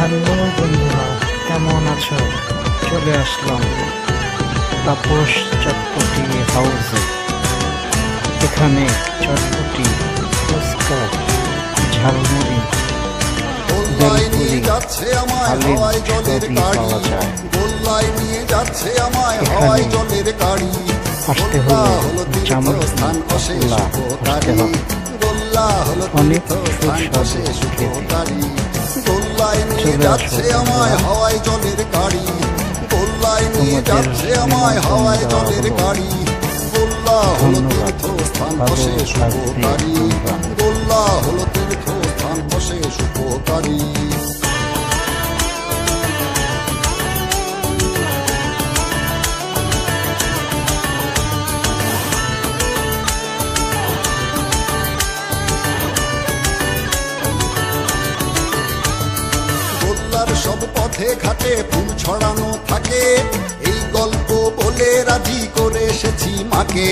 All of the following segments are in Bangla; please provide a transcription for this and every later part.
হ্যালো বন্ধুরা, কেমন আছো? চলে আসলাম তাপস চটপটি হাউসে এখানে চটপটি, ফুচকা, ঝালমুড়ি যাচ্ছে গাড়ি নিয়ে যাচ্ছে আমায় গাড়ি হলো গোল্লা হলো খেতে। গোল্লায় নিয়ে যাচ্ছে আমায় হাওয়ায় জলের গাড়ি। গোল্লায় নিয়ে যাচ্ছে আমায় হাওয়ায় জলের গাড়ি। গোল্লা হলো। তীর্থস্থান বসে অশেষ গোল্লা হলো তীর্থস্থান অশেষ উপকারী পথে ঘাটে ফুল ছড়ানো থাকে। এই গল্প বলে রাজি করে এসেছি মাকে।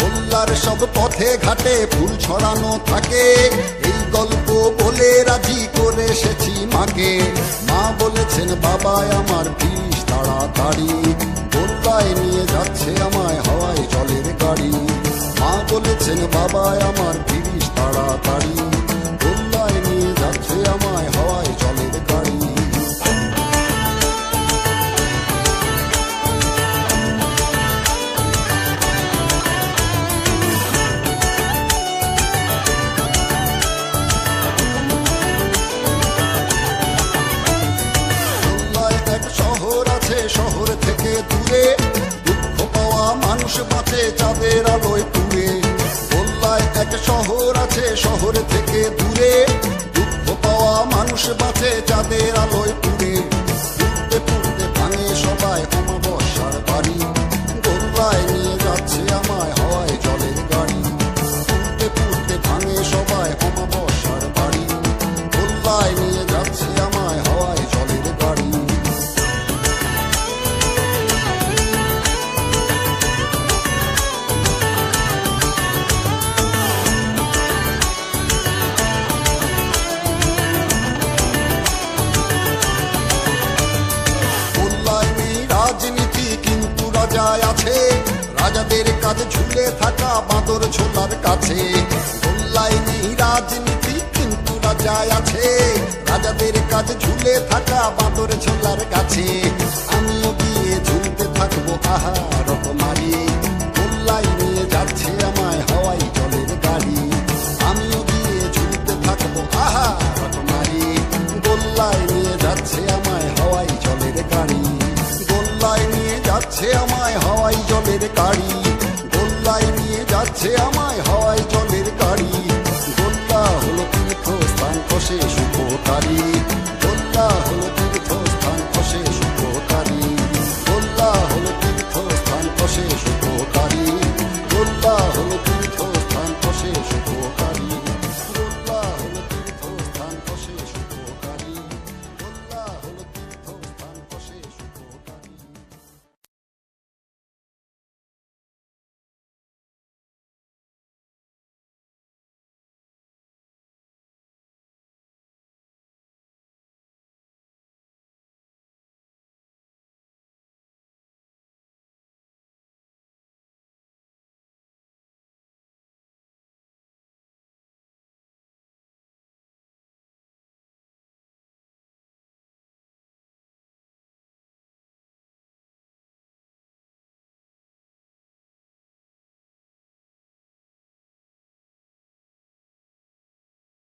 গোল্লার সব পথে ঘাটে ফুল ছড়ানো থাকে। এই গল্প বলে রাজি করে এসেছি মাকে। মা বলেছেন বাবা আমার ফিস তাড়াতাড়ি। গোল্লায় নিয়ে যাচ্ছে আমায় হওয়ায় জলের গাড়ি। মা বলেছেন বাবা আমার ফিরিস তাড়াতাড়ি। মানুষ বাঁচে, চাঁদের আলোয় পুড়ে। গোল্লায় এক শহর আছে, শহর থেকে দূরে। দুঃখ পাওয়া মানুষ বাঁচে, চাঁদের আলোয় পুড়ে। পুড়তে পুড়তে ভাঙে সবাই অমাবস্যার বাড়ি। গোল্লায় নিয়ে যাচ্ছে আমায় হওয়ায় জলের গাড়ি। পুড়তে পুড়তে ভাঙে সবাই অমাবস্যার বাড়ি। গোল্লায় নিয়ে যাচ্ছে আমায় রাজাদের ঝুলে থাকা বাঁদর ছোলার কাছে। নেই রাজনীতি কিন্তু রাজা আছে। রাজাদের কাছে ঝুলে থাকা বাঁদর ছোলার কাছে। আমিও গিয়ে ঝুলতে থাকব, আহা রকমারি গোল্লায় নিয়ে যাচ্ছে আমায়